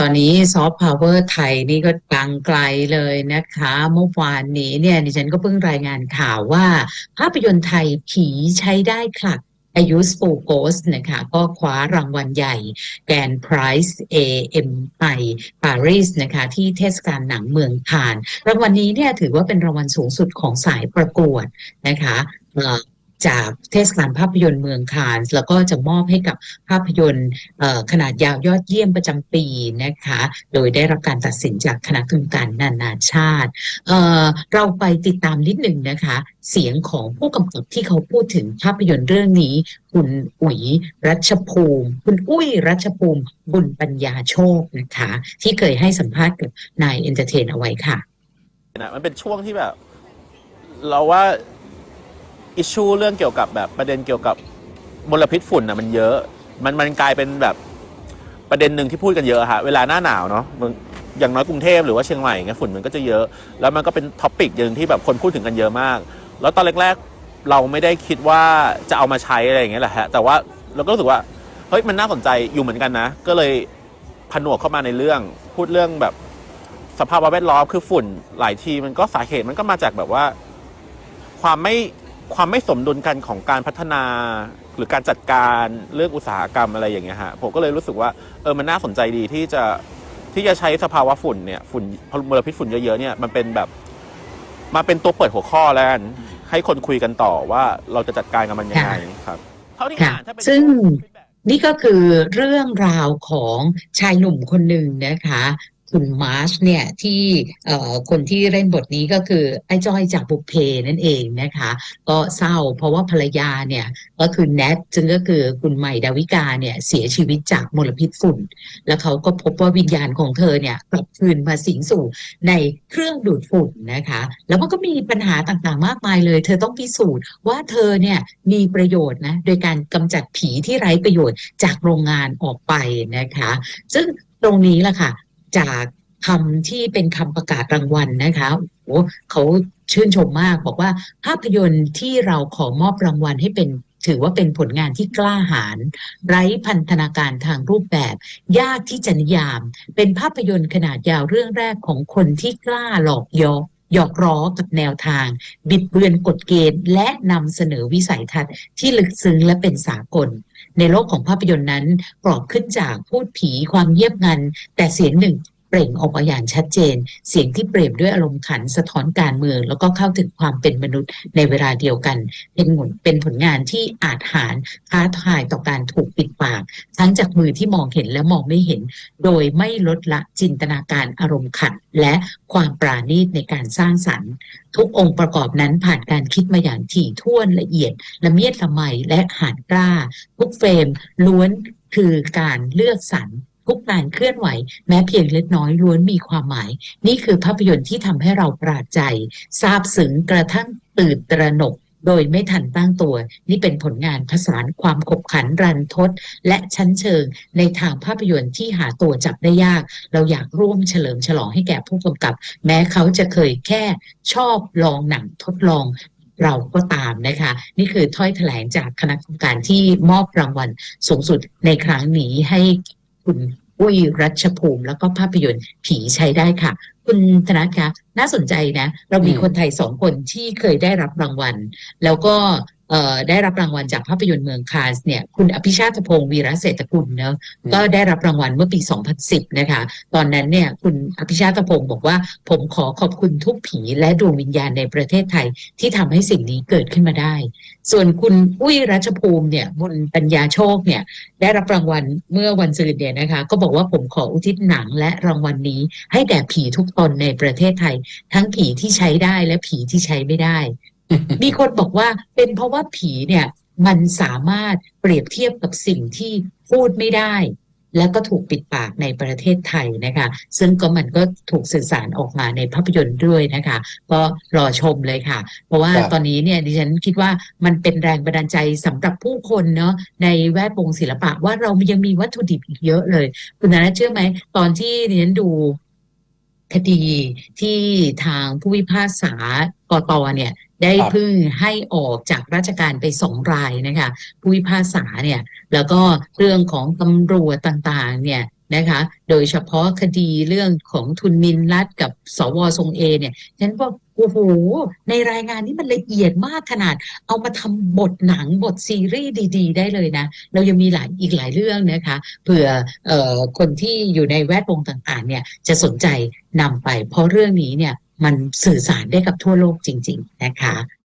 ตอนนี้ซอฟต์พาวเวอร์ไทยนี่ก็ดังไกลเลยนะคะ เมื่อวานนี้เนี่ยดิฉันก็เพิ่งรายงานข่าวว่า ภาพยนตร์ไทยผีใช้ได้คลัก A Useful Ghost นะคะก็คว้ารางวัลใหญ่แกนไพรส์ AMI Paris นะคะที่เทศกาลหนังเมืองคาน รางวัลนี้เนี่ยถือว่าเป็นรางวัลสูงสุดของสายประกวดนะคะ จากเทศกาลภาพยนตร์เมืองคานส์แล้วก็จะมอบให้กับภาพยนตร์ขนาดยาวยอดเยี่ยมประจำปีนะคะ โดยได้รับการตัดสินจากคณะกรรมการนานาชาติเเราไปติดตามนิดหนึ่งนะคะ เสียงของผู้กำกับที่เขาพูดถึงภาพยนตร์เรื่องนี้ คุณอุ๋ยรัชภูมิ คุณอุ้ยรัชภูมิบุญปัญญาโชคนะคะ ที่เคยให้สัมภาษณ์กับนายเอนเตอร์เทนเอาไว้ค่ะนะมันเป็นช่วงที่แบบ เราว่า อิชชูเรื่องเกี่ยวกับแบบประเด็นเกี่ยวกับมลพิษฝุ่นนะมันเยอะ มันมันกลายเป็นแบบประเด็นหนึ่งที่พูดกันเยอะฮะเวลาหน้าหนาวเนาะมันอย่างน้อยกรุงเทพหรือว่าเชียงใหม่เงี้ยฝุ่นมันก็จะเยอะ แล้วมันก็เป็นท็อปิกหนึ่งที่แบบคนพูดถึงกันเยอะมาก แล้วตอนแรกๆเราไม่ได้คิดว่าจะเอามาใช้อะไรอย่างเงี้ยแหละฮะแต่ว่าเราก็รู้สึกว่าเฮ้ยมันน่าสนใจอยู่เหมือนกันนะ ก็เลยผนวกเข้ามาในเรื่องพูดเรื่องแบบสภาพแวดล้อมคือฝุ่นหลายทีมันก็สาเหตุมันก็มาจากแบบว่า ความไม่ ความไม่สมดุลกันของการพัฒนาหรือการจัดการเรื่องอุตสาหกรรมอะไรอย่างเงี้ยฮะผมก็เลยรู้สึกว่าเออมันน่าสนใจดีที่จะที่จะใช้สภาวะฝุ่นเนี่ยฝุ่นมลพิษฝุ่นเยอะๆเนี่ยมันเป็นแบบมาเป็นตัวเปิดหัวข้อแล้วกันให้คนคุยกันต่อว่าเราจะจัดการกับมันยังไงครับเท่าที่ค่ะอ่านถ้าเป็นซึ่ง feedback นี่ก็คือเรื่องราวของชายหนุ่มคนหนึ่งนะคะ คุณมาร์ชเนี่ยที่คนที่เล่นบทนี้ก็คือไอ้จ้อยจากบุพเพนั่นเองนะคะ ก็เศร้าเพราะว่าภรรยาเนี่ยก็คือแนทซึ่งก็คือคุณใหม่ดาวิกาเนี่ยเสียชีวิตจากมลพิษฝุ่น แล้วเขาก็พบว่าวิญญาณของเธอเนี่ยกลับคืนมาสิงสู่ในเครื่องดูดฝุ่นนะคะ แล้วมันก็มีปัญหาต่างๆมากมายเลย เธอต้องพิสูจน์ว่าเธอเนี่ยมีประโยชน์นะโดยการกำจัดผีที่ไร้ประโยชน์จากโรงงานออกไปนะคะ ซึ่งตรงนี้แหละค่ะ จากคำที่เป็นคำประกาศรางวัลนะคะโอ้โหเขาชื่นชมมากบอกว่าภาพยนตร์ที่เราขอมอบรางวัลให้เป็นถือว่าเป็นผลงานที่กล้าหาญไร้พันธนาการทางรูปแบบ ยากที่จะนิยาม เป็นภาพยนตร์ขนาดยาวเรื่องแรกของคนที่กล้าหลอกยอก หยอกล้อกับแนวทาง บิดเบือนกฎเกณฑ์ และนำเสนอวิสัยทัศน์ที่ลึกซึ้งและเป็นสากล ในโลกของภาพยนตร์นั้นกรอบขึ้นจากพูดผีความเยียบงัน แต่เสียงหนึ่ง เปล่งออกมาอย่างชัดเจน เสียงที่เปรมด้วยอารมณ์ขันสะท้อนการเมือง แล้วก็เข้าถึงความเป็นมนุษย์ในเวลาเดียวกัน เป็นผลเป็นผลงานที่อาจหารท้าทายต่อการถูกปิดปาก ทั้งจากมือที่มองเห็นและมองไม่เห็น โดยไม่ลดละจินตนาการอารมณ์ขันและความปราณีตในการสร้างสรรค์ ทุกองค์ประกอบนั้นผ่านการคิดมาอย่างถี่ถ้วนละเอียดละเมียดละไมและหานกล้า ทุกเฟรมล้วนคือการเลือกสรร ทุกการเคลื่อนไหว แม้เพียงเล็กน้อยล้วนมีความหมาย นี่คือภาพยนตร์ที่ทำให้เราปราดใจซาบซึ้งกระทั่งตื่นตระหนกโดยไม่ทันตั้งตัว นี่เป็นผลงานผสานความขบขันรันทด และชั้นเชิงในทางภาพยนตร์ที่หาตัวจับได้ยาก เราอยากร่วมเฉลิมฉลองให้แก่ผู้กำกับ แม้เขาจะเคยแค่ชอบลองหนังทดลองเราก็ตามนะคะ นี่คือถ้อยแถลงจากคณะกรรมการที่มอบรางวัลสูงสุดในครั้งนี้ให้ คุณอุ้ยรัชภูมิ แล้วก็ภาพยนตร์ผีใช้ได้ค่ะ คุณธนัทคะน่าสนใจนะ เรามีอืมคนไทยสองคนที่เคยได้รับรางวัล แล้วก็เอ่อ ได้รับรางวัลจากภาพยนตร์เมืองคานส์เนี่ยคุณอภิชาติพงศ์วีระเศรษฐกุลเนอะอืมก็ได้รับรางวัลเมื่อปี 2010 นะคะ ตอนนั้นเนี่ยคุณอภิชาติพงศ์บอกว่า ผมขอขอบคุณทุกผีและดวงวิญญาณในประเทศไทยที่ทำให้สิ่งนี้เกิดขึ้นมาได้ ส่วนคุณอุ้ยรัชภูมิเนี่ยบุญปัญญาโชคเนี่ยได้รับรางวัลเมื่อวันศุกร์เนี่ยนะคะ ก็บอกว่าผมขออุทิศหนังและรางวัลนี้ ให้แด่ผีทุกตนในประเทศไทย ทั้งผีที่ใช้ได้และผีที่ใช้ไม่ได้ มีคนบอกว่าเป็นเพราะว่าผีเนี่ย มันสามารถเปรียบเทียบกับสิ่งที่พูดไม่ได้ แล้วก็ถูกปิดปากในประเทศไทยนะคะ ซึ่งก็มันก็ถูกสื่อสารออกมาในภาพยนตร์ด้วยนะคะ ก็รอชมเลยค่ะ เพราะว่าครับตอนนี้เนี่ยดิฉันคิดว่ามันเป็นแรงบันดาลใจสำหรับผู้คนเนาะในแวดวงศิลปะว่าเรายังมีวัตถุดิบอีกเยอะเลย คุณนันเชื่อไหม ตอนที่ดิฉันดูคดีที่ทางผู้พิพากษากตเนี่ย ได้เพิ่งให้ออกจากราชการไปสองรายนะคะผู้พิพากษาเนี่ยแล้วก็เรื่องของตำรวจต่างๆเนี่ยนะคะโดยเฉพาะคดีเรื่องของทุนนินรัฐกับสวทรงเอเนี่ยฉันว่าโอ้โห ในรายงานนี้มันละเอียดมากขนาด เอามาทำบทหนังบทซีรีส์ดี ๆ ได้เลยนะ เรายังมีหลายอีกหลายเรื่องนะคะ เผื่อเอ่อคนที่อยู่ในแวดวงต่างๆเนี่ยจะสนใจนำไป เพราะเรื่องนี้เนี่ย มันสื่อสารได้กับทั่วโลกจริง ๆ นะคะ